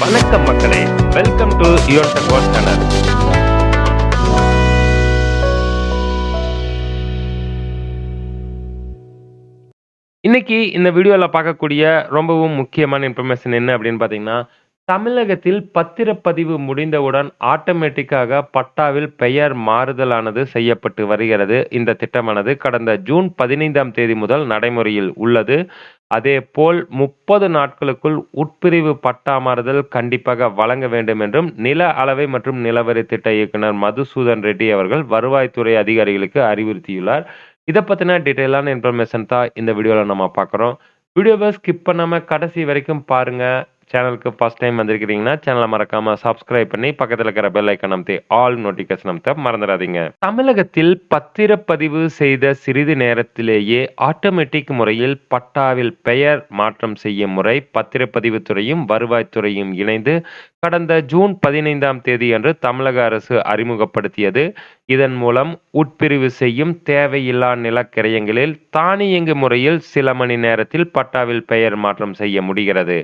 வணக்கம் மக்களே. Welcome to your Techvaas channel இன்னைக்கு இந்த வீடியோவில் பார்க்கக்கூடிய ரொம்பவும் முக்கியமான இன்ஃபர்மேஷன் என்ன அப்படின்னு பார்த்தீங்கன்னா தமிழகத்தில் பத்திரப்பதிவு முடிந்தவுடன் ஆட்டோமேட்டிக்காக பட்டாவில் பெயர் மாறுதலானது செய்யப்பட்டு வருகிறது. இந்த திட்டமானது கடந்த ஜூன் பதினைந்தாம் தேதி முதல் நடைமுறையில் உள்ளது. அதே போல் முப்பது நாட்களுக்குள் உட்பிரிவு பட்டா மாறுதல் கண்டிப்பாக வழங்க வேண்டும் என்றும் நில அளவை மற்றும் நிலவரி திட்ட இயக்குனர் மதுசூதன் ரெட்டி அவர்கள் வருவாய்த்துறை அதிகாரிகளுக்கு அறிவுறுத்தியுள்ளார். இதை பற்றின டீட்டெயிலான இன்ஃபர்மேஷன் தான் இந்த வீடியோவில் நம்ம பார்க்குறோம். வீடியோவை ஸ்கிப் பண்ணாமல் கடைசி வரைக்கும் பாருங்கள் சேனலுக்கு ஃபர்ஸ்ட் டைம் வந்திருக்கிறீங்கன்னா சேனலை மறக்காம சப்ஸ்கிரைப் பண்ணி பக்கத்தில் இருக்கிற பெல் ஐக்கன் அமைத்து ஆல் நோட்டிஃபிகேஷன் அமைத்த மறந்துடாதீங்க. தமிழகத்தில் பத்திரப்பதிவு செய்த சிறிது நேரத்திலேயே ஆட்டோமேட்டிக் முறையில் பட்டாவில் பெயர் மாற்றம் செய்யும் முறை பத்திரப்பதிவு துறையும் வருவாய்த்துறையும் இணைந்து கடந்த ஜூன் பதினைந்தாம் தேதி அன்று தமிழக அரசு அறிமுகப்படுத்தியது. இதன் மூலம் உட்பிரிவு செய்யும் தேவையில்லா நிலக்கிரயங்களில் தானியங்கு முறையில் சில மணி நேரத்தில் பட்டாவில் பெயர் மாற்றம் செய்ய முடிகிறது.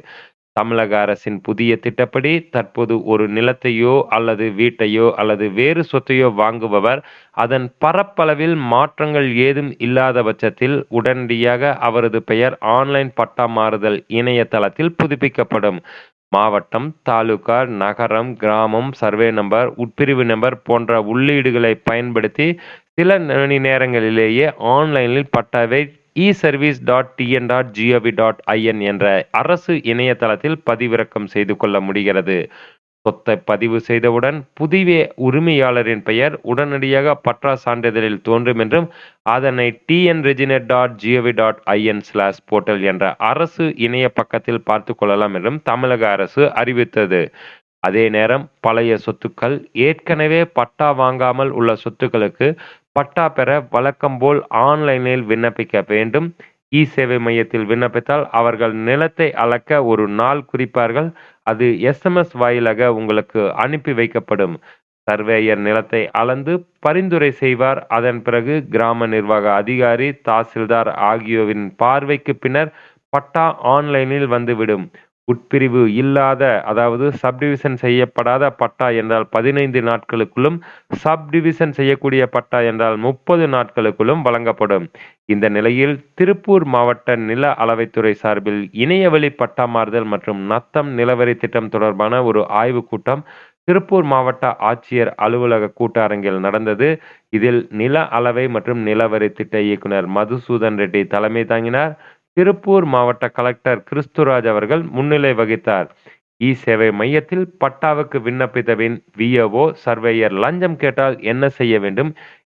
தமிழக அரசின் புதிய திட்டப்படி தற்போது ஒரு நிலத்தையோ அல்லது வீட்டையோ அல்லது வேறு சொத்தையோ வாங்குபவர் அதன் பரப்பளவில் மாற்றங்கள் ஏதும் இல்லாத பட்சத்தில் உடனடியாக அவரது பெயர் ஆன்லைன் பட்டா மாறுதல் இணையதளத்தில் புதுப்பிக்கப்படும். மாவட்டம் தாலுகா நகரம் கிராமம் சர்வே நம்பர் உட்பிரிவு நம்பர் போன்ற உள்ளீடுகளை பயன்படுத்தி சில மணி நேரங்களிலேயே ஆன்லைனில் பட்டாவை e service dot TN dot GOV dot IN என்ற அரசு இணையதளத்தில் பதிவிறக்கம் செய்து கொள்ள முடிகிறது. சொத்தை பதிவு செய்தவுடன் புதிய உரிமையாளரின் பெயர் உடனடியாக பற்றா சான்றிதழில் தோன்றும் என்றும் அதனை TN Reginet dot GOV dot IN slash portal என்ற அரசு இணைய பக்கத்தில் பார்த்து கொள்ளலாம் என்றும் தமிழக அரசு அறிவித்தது. அதே நேரம் பழைய சொத்துக்கள் ஏற்கனவே பட்டா வாங்காமல் உள்ள சொத்துக்களுக்கு பட்டா பெற வழக்கம் போல் ஆன்லைனில் விண்ணப்பிக்க வேண்டும். இ சேவை மையத்தில் விண்ணப்பித்தால் அவர்கள் நிலத்தை அளக்க ஒரு நாள் குறிப்பார்கள். அது எஸ்எம்எஸ் வாயிலாக உங்களுக்கு அனுப்பி வைக்கப்படும். சர்வேயர் நிலத்தை அளந்து பரிந்துரை செய்வார். அதன் பிறகு கிராம நிர்வாக அதிகாரி தாசில்தார் ஆகியோரின் பார்வைக்கு பின்னர் பட்டா ஆன்லைனில் வந்துவிடும். உட்பிரிவு இல்லாத அதாவது சப்டிவிஷன் செய்யப்படாத பட்டா என்றால் பதினைந்து நாட்களுக்குள்ளும் சப்டிவிஷன் செய்யக்கூடிய பட்டா என்றால் முப்பது நாட்களுக்குள்ளும் வழங்கப்படும். இந்த நிலையில் திருப்பூர் மாவட்ட நில அளவைத்துறை சார்பில் இணையவழி பட்டா மாறுதல் மற்றும் நத்தம் நிலவரி திட்டம் தொடர்பான ஒரு ஆய்வுக் கூட்டம் திருப்பூர் மாவட்ட ஆட்சியர் அலுவலக கூட்டரங்கில் நடந்தது. இதில் நில அளவை மற்றும் நிலவரி திட்ட இயக்குனர் மதுசூதன் ரெட்டி தலைமை தாங்கினார். திருப்பூர் மாவட்ட கலெக்டர் கிறிஸ்துராஜ் அவர்கள் முன்னிலை வகித்தார். இ சேவை மையத்தில் பட்டாவுக்கு விண்ணப்பித்தவின் விஓஓ சர்வேயர் லஞ்சம் கேட்டால் என்ன செய்ய வேண்டும்?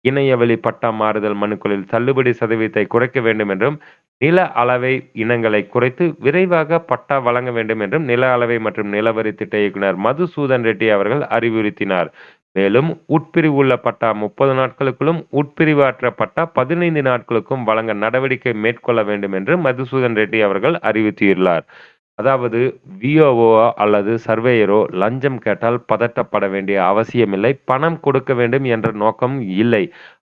இணையவழி பட்டா மாறுதல் மனுக்களில் தள்ளுபடி சதவீதத்தை குறைக்க வேண்டும் என்றும் நில அளவை இனங்களை குறைத்து விரைவாக பட்டா வழங்க வேண்டும் என்றும் நில அளவை மற்றும் நிலவரி திட்ட இயக்குனர் மதுசூதன் ரெட்டி அவர்கள் அறிவுறுத்தினார். மேலும் உட்பிரிவு உள்ள பட்டா முப்பது நாட்களுக்குள்ளும் உட்பிரிவாற்ற பட்டா பதினைந்து நாட்களுக்கும் வழங்க நடவடிக்கை மேற்கொள்ள வேண்டும் என்று மதுசூதன் ரெட்டி அவர்கள் அறிவித்துள்ளார். அதாவது விஓஓ அல்லது சர்வேயரோ லஞ்சம் கேட்டால் பதட்டப்பட வேண்டிய அவசியமில்லை பணம் கொடுக்க வேண்டும் என்ற நோக்கம் இல்லை.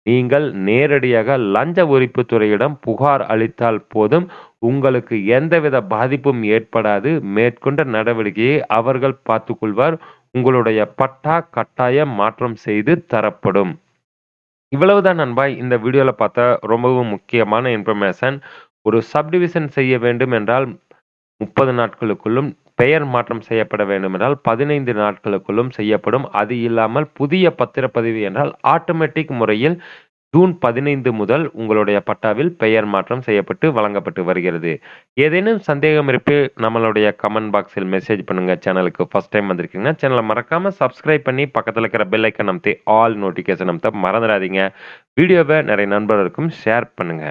நீங்கள் நேரடியாக லஞ்ச ஒழிப்புத்துறையிடம் புகார் அளித்தால் போதும் உங்களுக்கு எந்தவித பாதிப்பும் ஏற்படாது. மேற்கொண்ட நடவடிக்கையை அவர்கள் பார்த்துக்கொள்வார் உங்களுடைய பட்டா கட்டாயம் மாற்றம் செய்து தரப்படும். இவ்வளவுதான் நண்பா இந்த வீடியோவில் பார்த்த ரொம்பவும் முக்கியமான இன்ஃபர்மேஷன் ஒரு சப்டிவிஷன் செய்ய வேண்டும் என்றால் முப்பது நாட்களுக்குள்ளும் பெயர் மாற்றம் செய்யப்பட வேண்டும் என்றால் பதினைந்து நாட்களுக்குள்ளும் செய்யப்படும். அது இல்லாமல் புதிய பத்திரப்பதிவு என்றால் ஆட்டோமேட்டிக் முறையில் ஜூன் பதினைந்து முதல் உங்களுடைய பட்டாவில் பெயர் மாற்றம் செய்யப்பட்டு வழங்கப்பட்டு வருகிறது. ஏதேனும் சந்தேகம் இருப்பு நம்மளுடைய கமெண்ட் பாக்ஸில் மெசேஜ் பண்ணுங்க. சேனலுக்கு ஃபர்ஸ்ட் டைம் வந்திருக்கீங்கன்னா சேனலை மறக்காம சப்ஸ்கிரைப் பண்ணி பக்கத்தில் இருக்கிற பெல் ஐக்கன் அமைத்து ஆல் நோட்டிஃபிகேஷன் அமைத்த மறந்துடாதீங்க. வீடியோவை நிறைய நண்பர்களுக்கும் ஷேர் பண்ணுங்க.